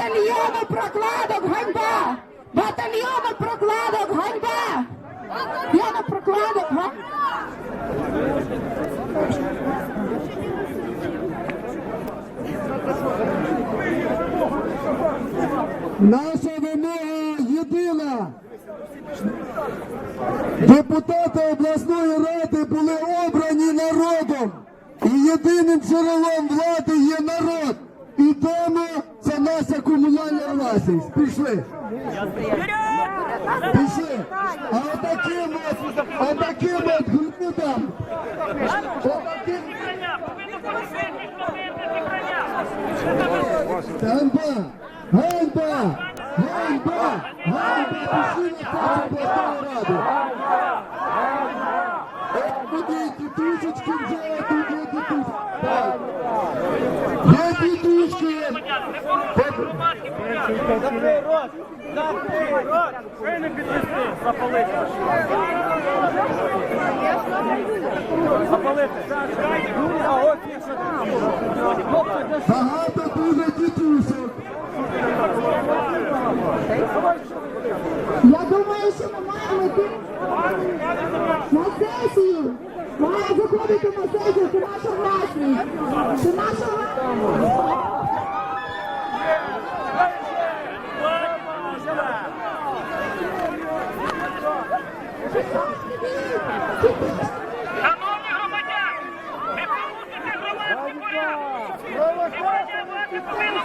Батальйону прокладок ганьба! Батальйону прокладок ганьба! Батальйону прокладок ганьба! Наша вимога єдина. Депутати обласної ради були обрані народом. І єдиним джерелом влади є народ. І це наша комунальна власність. Пішли. Пішли. А отаким от, отаким от грудам, отаким Ганьба! Ганьба! Ганьба! Ганьба! Пішли на сесію обласної ради! От Куди тітушечки вже, тут є тітушки. Є тітушки! Багато дуже тітушок! Я думаю, що ми маємо йти на сесію. Маємо заходити на сесію, це наша власність. Це наша власність. Шановні громадяни, не порушуйте громадський порядок! Громадяни,